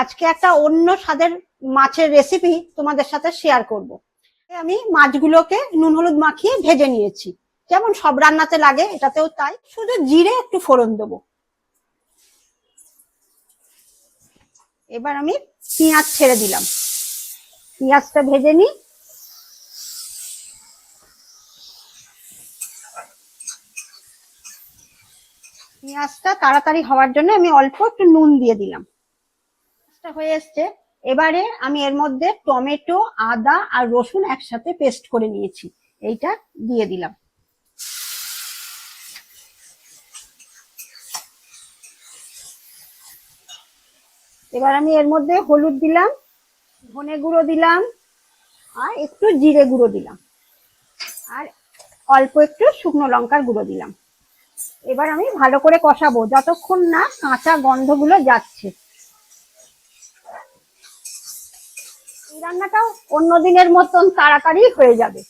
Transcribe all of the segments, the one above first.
আজকে একটা অন্য স্বাদের মাছের রেসিপি তোমাদের সাথে শেয়ার করব। আমি মাছগুলোকে নুন হলুদ মাখিয়ে ভেজে নিয়েছি। যেমন সব রান্নাতে লাগে, এটাতেও তাই। শুধু জিরে একটু ফোড়ন দেবো। এবার আমি পেঁয়াজ ছেড়ে দিলাম। পেঁয়াজটা ভেজে নিই। পেঁয়াজটা তাড়াতাড়ি হওয়ার জন্য আমি অল্প একটু নুন দিয়ে দিলাম। পেঁয়াজটা হয়ে এসছে। এবারে আমি এর মধ্যে টমেটো, আদা আর রসুন একসাথে পেস্ট করে নিয়েছি। এইটা দিয়ে দিলাম। এবার আমি এর মধ্যে হলুদ দিলাম, ধনে গুঁড়ো দিলাম আর একটু জিরে গুঁড়ো দিলাম। আর অল্প একটু শুকনো লঙ্কার গুঁড়ো দিলাম। এবার আমি ভালো করে কষাবো, যতক্ষণ না কাঁচা গন্ধগুলো যাচ্ছে। রান্নাটাও অন্য দিনের মতন তাড়াতাড়ি হয়ে যাবে।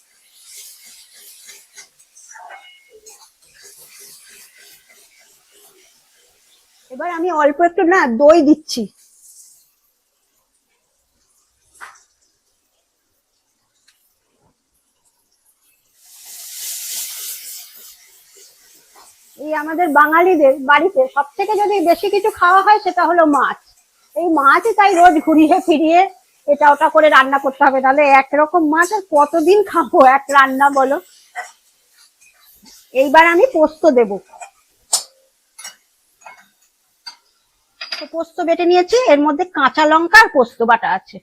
এবার আমি অল্প একটু না দই দিচ্ছি। এই আমাদের বাঙালিদের বাড়িতে সব থেকে যদি বেশি কিছু খাওয়া হয় সেটা হলো মাছ। এই মাছ তাই রোজ ঘুরিয়ে ফিরিয়ে এটা ওটা করে রান্না করতে হবে। তাহলে একরকম মাছ আর কতদিন খাব? এক রান্না বলো। এইবার আমি পোস্ত দেব। পোস্ত বেটে নিয়েছি, এর মধ্যে কাঁচা লঙ্কা আর পোস্ত বাটা আছে।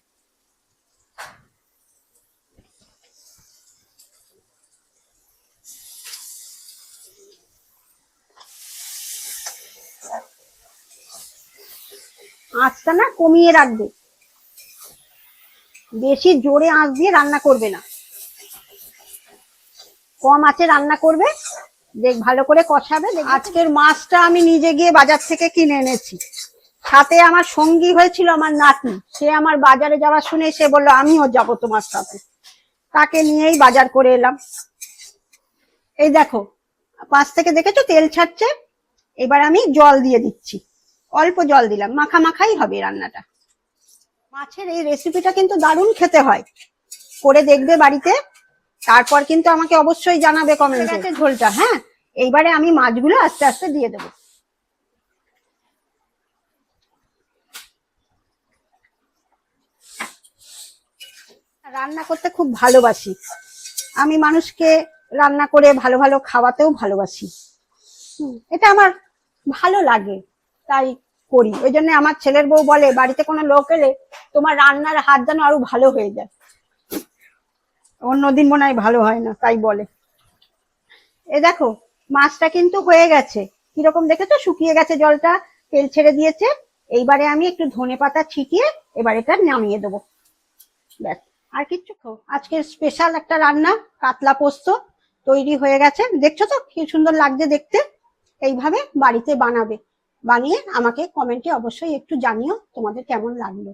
আঁচটা না কমিয়ে রাখবে। বেশি জোরে আঁচ দিয়ে রান্না করবে না। কম আঁচে রান্না করবে, দেখ ভালো করে কষাবে আজকের মাছটা আমি নিজে গিয়ে বাজার থেকে কিনে এনেছি। সাথে আমার সঙ্গী হয়েছিল আমার নাতনি। সে আমার বাজারে যাওয়া শুনে সে বলল, আমিও যাব তোমার সাথে। তাকে নিয়েই বাজার করে এলাম। এই দেখো, পাশ থেকে দেখেছ তেল ছাড়ছে? এবার আমি জল দিয়ে দিচ্ছি। অল্প জল দিলাম মাখা মাখাই হবে রান্নাটা। মাছের এই রেসিপিটা কিন্তু দারুণ খেতে হয়। করে দেখবে বাড়িতে। তারপর কিন্তু আমাকে অবশ্যই জানাবে কমেন্টে ঝোলটা হ্যাঁ? এইবারে আমি মাছগুলো আস্তে আস্তে দিয়ে দেবো। রান্না করতে খুব ভালোবাসি। আমি মানুষকে রান্না করে ভালো ভালো খাওয়াতেও ভালোবাসি। এটা আমার ভালো লাগে। তাই করি। ওই জন্য আমার ছেলের বউ বলে, বাড়িতে কোনো লোক এলে তোমার রান্নার হাত যেন আরও ভালো হয়ে যায়। অন্যদিন মনে হয় ভালো হয় না, তাই বলে। এ দেখো, মাছটা কিন্তু হয়ে গেছে। কীরকম দেখেছ? শুকিয়ে গেছে জলটা, তেল ছেড়ে দিয়েছে। এইবারে আমি একটু ধনে পাতা ছিটিয়ে এবার এটা নামিয়ে দেবো। ব্যাস, আর কিচ্ছু আজকের স্পেশাল একটা রান্না, কাতলা পোস্ত তৈরি হয়ে গেছে। দেখছ তো? কি সুন্দর লাগছে দেখতে। এইভাবে বাড়িতে বানাবে। বানিয়ে আমাকে কমেন্টে অবশ্যই একটু জানিও তোমাদের কেমন লাগল।